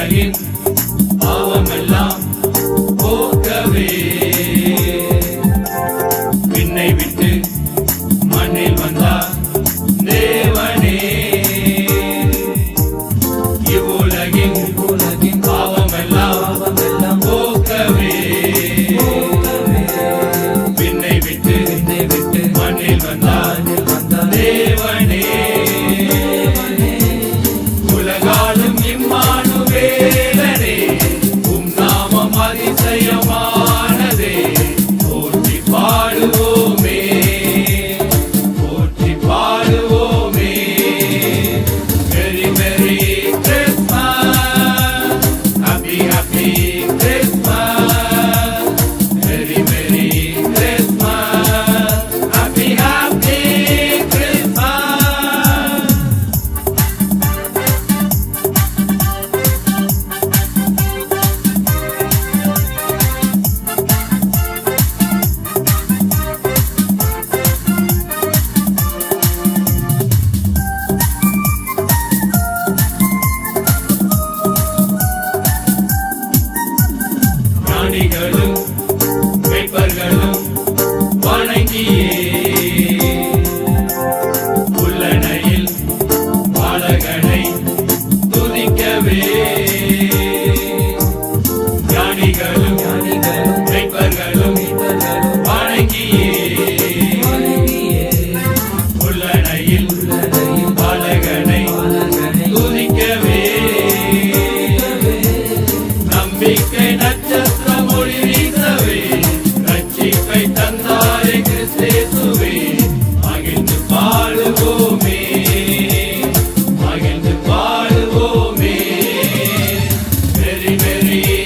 மனிதனின் பாவமெல்லாம் போக்கவே. விண்ணை விட்டு மண்ணில் வந்தார் ஞானிகளும் மெய்ப்பர்களும் Mary.